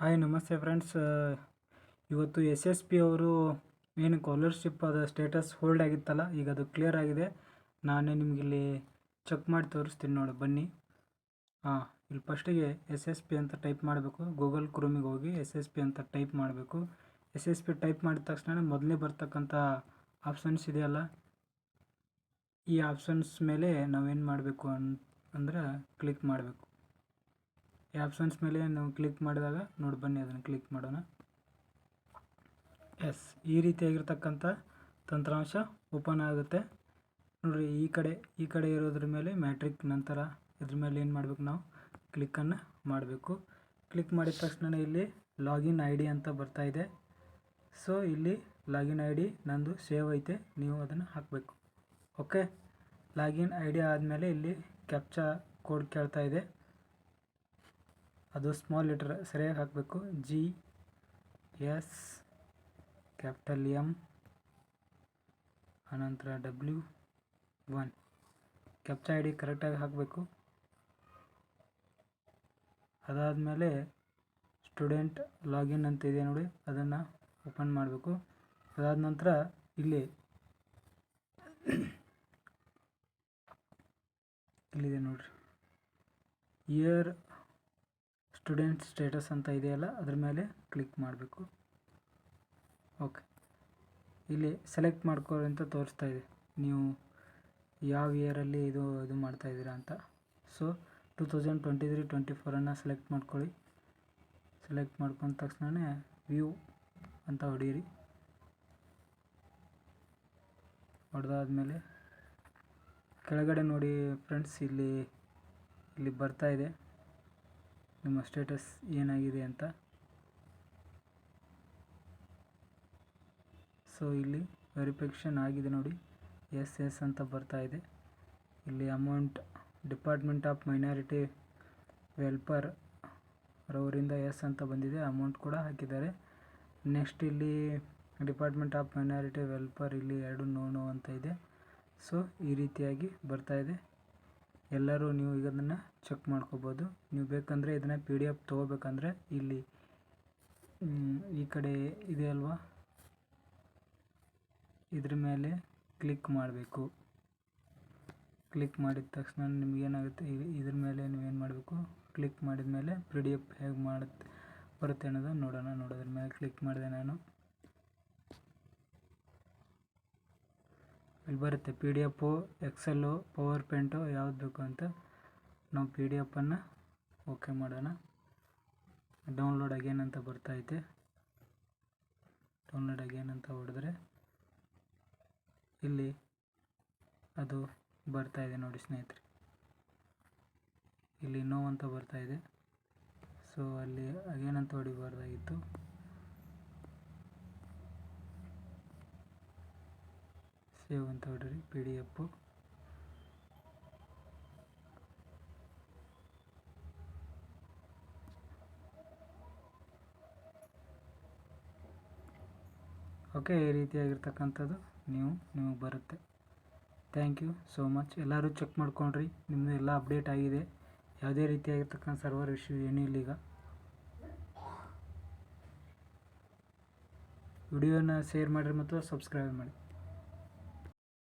Hi, ನಮಸ್ತೆ friends ಇವತ್ತು S S P ಅವರು ಏನು ಸ್ಕಾಲರ್ಶಿಪ್ ಅದು ಸ್ಟೇಟಸ್ ಹೋಲ್ಡ್ ಆಗಿತ್ತಲ್ಲ, ಈಗ ಅದು ಕ್ಲಿಯರ್ ಆಗಿದೆ. ನಾನೇ ನಿಮ್ಗೆ ಇಲ್ಲಿ ಚೆಕ್ ಮಾಡಿ ತೋರಿಸ್ತೀನಿ ನೋಡಿ, ಬನ್ನಿ. ಹಾಂ ಇಲ್ಲಿ ಫಸ್ಟಿಗೆ ಎಸ್ ಎಸ್ ಪಿ ಅಂತ ಟೈಪ್ ಮಾಡಬೇಕು. ಗೂಗಲ್ ಕ್ರೂಮಿಗೆ ಹೋಗಿ ಎಸ್ ಎಸ್ ಪಿ ಅಂತ ಟೈಪ್ ಮಾಡಬೇಕು. ಎಸ್ ಎಸ್ ಪಿ ಟೈಪ್ ಮಾಡಿದ ತಕ್ಷಣ ಮೊದಲೇ ಬರ್ತಕ್ಕಂಥ ಆಪ್ಷನ್ಸ್ ಇದೆಯಲ್ಲ, ಈ ಆಪ್ಷನ್ಸ್ ಮೇಲೆ ನಾವೇನು ಮಾಡಬೇಕು ಅನ್, ಅಂದರೆ ಕ್ಲಿಕ್ ಮಾಡಬೇಕು. ಆಪ್ಷನ್ಸ್ ಮೇಲೆ ನಾವು ಕ್ಲಿಕ್ ಮಾಡಿದಾಗ, ನೋಡಿ ಬನ್ನಿ ಅದನ್ನು ಕ್ಲಿಕ್ ಮಾಡೋಣ. ಎಸ್ ಈ ರೀತಿಯಾಗಿರ್ತಕ್ಕಂಥ ತಂತ್ರಾಂಶ ಓಪನ್ ಆಗುತ್ತೆ. ನೋಡಿರಿ, ಈ ಕಡೆ ಈ ಕಡೆ ಇರೋದ್ರ ಮೇಲೆ ಮ್ಯಾಟ್ರಿಕ್ ನಂತರ ಇದ್ರ ಮೇಲೆ ಏನು ಮಾಡಬೇಕು ನಾವು? ಕ್ಲಿಕ್ಕನ್ನು ಮಾಡಬೇಕು. ಕ್ಲಿಕ್ ಮಾಡಿದ ತಕ್ಷಣ ಇಲ್ಲಿ ಲಾಗಿನ್ ಐ ಅಂತ ಬರ್ತಾ ಇದೆ. ಸೊ ಇಲ್ಲಿ ಲಾಗಿನ್ ಐ ಡಿ ನಂದು ಸೇವ್ ಐತೆ, ನೀವು ಅದನ್ನು ಹಾಕಬೇಕು. ಓಕೆ ಲಾಗಿನ್ ಐ ಡಿ ಆದಮೇಲೆ ಇಲ್ಲಿ ಕ್ಯಾಪ್ಚಾ ಕೋಡ್ ಕೇಳ್ತಾ ಇದೆ. ಅದು ಸ್ಮಾಲ್ ಲೆಟರ್ ಸರಿಯಾಗಿ ಹಾಕಬೇಕು. ಜಿ ಎಸ್ ಕ್ಯಾಪಿಟಲ್ ಎಂ ಅನಂತರ W one captcha I D ಕರೆಕ್ಟಾಗಿ ಹಾಕಬೇಕು. ಅದಾದಮೇಲೆ ಸ್ಟೂಡೆಂಟ್ ಲಾಗಿನ್ ಅಂತ ಇದೆ ನೋಡಿ, ಅದನ್ನು ಓಪನ್ ಮಾಡಬೇಕು. ಅದಾದ ನಂತರ ಇಲ್ಲಿ ಇಲ್ಲಿದೆ ನೋಡಿರಿ. ಇಯರ್ ಸ್ಟೂಡೆಂಟ್ ಸ್ಟೇಟಸ್ ಅಂತ ಇದೆಯಲ್ಲ, ಅದ್ರ ಮೇಲೆ ಕ್ಲಿಕ್ ಮಾಡಬೇಕು. ಓಕೆ ಇಲ್ಲಿ ಸೆಲೆಕ್ಟ್ ಮಾಡ್ಕೊಳ್ಳಿ ಅಂತ ತೋರಿಸ್ತಾ ಇದೆ. ನೀವು ಯಾವ ಇಯರಲ್ಲಿ ಇದು ಇದು ಮಾಡ್ತಾ ಇದ್ದೀರಾ ಅಂತ. So two thousand twenty three twenty ಫೋರನ್ನು select ಮಾಡ್ಕೊಳ್ಳಿ. ಸೆಲೆಕ್ಟ್ ಮಾಡ್ಕೊಂಡ ತಕ್ಷಣ ವ್ಯೂ ಅಂತ ಹೊಡೀರಿ. ಹೊಡೆದಾದ್ಮೇಲೆ ಕೆಳಗಡೆ ನೋಡಿ ಫ್ರೆಂಡ್ಸ್ ಇಲ್ಲಿ ಇಲ್ಲಿ ಬರ್ತಾ ಇದೆ. ನಿಮ್ಮ ಸ್ಟೇಟಸ್ ಏನಾಗಿದೆ ಅಂತ? ಸೊ ಇಲ್ಲಿ ವೆರಿಫಿಕೇಷನ್ ಆಗಿದೆ ನೋಡಿ. ಎಸ್ ಎಸ್ ಅಂತ ಬರ್ತಾ ಇದೆ. ಇಲ್ಲಿ amount department of minority welfare ರವರಿಂದ yes ಅಂತ ಬಂದಿದೆ. ಅಮೌಂಟ್ ಕೂಡ ಹಾಕಿದ್ದಾರೆ. ನೆಕ್ಸ್ಟ್ ಇಲ್ಲಿ ಡಿಪಾರ್ಟ್ಮೆಂಟ್ ಆಫ್ ಮೈನಾರಿಟಿ ವೆಲ್ಫೇರ್ ಇಲ್ಲಿ ಎರಡು ನೋ ನೋ ಅಂತ ಇದೆ. ಸೊ ಈ ರೀತಿಯಾಗಿ ಬರ್ತಾ ಇದೆ. ಎಲ್ಲರೂ ನೀವು ಈಗ ಅದನ್ನು ಚೆಕ್ ಮಾಡ್ಕೋಬೋದು. ನೀವು ಬೇಕಂದರೆ ಇದನ್ನು ಪಿ ಡಿ ಎಫ್ ತೊಗೋಬೇಕಂದ್ರೆ ಇಲ್ಲಿ ಈ ಕಡೆ ಇದೆ ಅಲ್ವಾ? ಇದ್ರ ಮೇಲೆ ಕ್ಲಿಕ್ ಮಾಡಬೇಕು. ಕ್ಲಿಕ್ ಮಾಡಿದ ತಕ್ಷಣ ನಿಮಗೇನಾಗುತ್ತೆ ಇದ್ರ ಮೇಲೆ ನೀವೇನು ಮಾಡಬೇಕು? ಕ್ಲಿಕ್ ಮಾಡಿದ ಮೇಲೆ ಪಿ ಡಿ ಎಫ್ ಹೇಗೆ ಮಾಡುತ್ತೆ ಬರುತ್ತೆ ಅನ್ನೋದನ್ನು ನೋಡೋಣ. ನೋಡೋದ್ರ ಮೇಲೆ ಕ್ಲಿಕ್ ಮಾಡಿದೆ ನಾನು. ಇಲ್ಲಿ ಬರುತ್ತೆ P D F excel power point ಯಾವ್ದು ಬೇಕು ಅಂತ ನಾವು ಪಿ ಡಿ ಎಫನ್ನು ಓಕೆ ಮಾಡೋಣ. ಡೌನ್ಲೋಡ್ ಅಗೇನ್ ಅಂತ ಬರ್ತೈತೆ ಡೌನ್ಲೋಡ್ ಅಗೇನ್ ಅಂತ ಹೊಡೆದ್ರೆ ಇಲ್ಲಿ ಅದು ಬರ್ತಾ ಇದೆ ನೋಡಿ ಸ್ನೇಹಿತರೆ. ಇಲ್ಲಿ ನೋವು ಅಂತ ಬರ್ತಾ ಇದೆ. ಸೊ ಅಲ್ಲಿ ಅಗೇನಂತ ಹೊಡಿಬಾರ್ದಾಗಿತ್ತು. ಸೇವ್ ಅಂತ ಹೊಡ್ರಿ ಪಿ ಡಿ ಎಫ್ ಓಕೆ, ಈ ರೀತಿಯಾಗಿರ್ತಕ್ಕಂಥದ್ದು ನೀವು, ನಿಮಗೆ ಬರುತ್ತೆ. Thank you so much. ಎಲ್ಲರೂ ಚೆಕ್ ಮಾಡ್ಕೊಂಡ್ರಿ, ನಿಮ್ಮದು ಎಲ್ಲ ಅಪ್ಡೇಟ್ ಆಗಿದೆ. ಯಾವುದೇ ರೀತಿಯಾಗಿರ್ತಕ್ಕಂಥ ಸರ್ವರ್ ಇಶ್ಯೂ ಏನೂ ಇಲ್ಲ ಈಗ. ವಿಡಿಯೋನ ಶೇರ್ ಮಾಡಿರಿ ಮತ್ತು ಸಬ್ಸ್ಕ್ರೈಬ್ ಮಾಡಿ.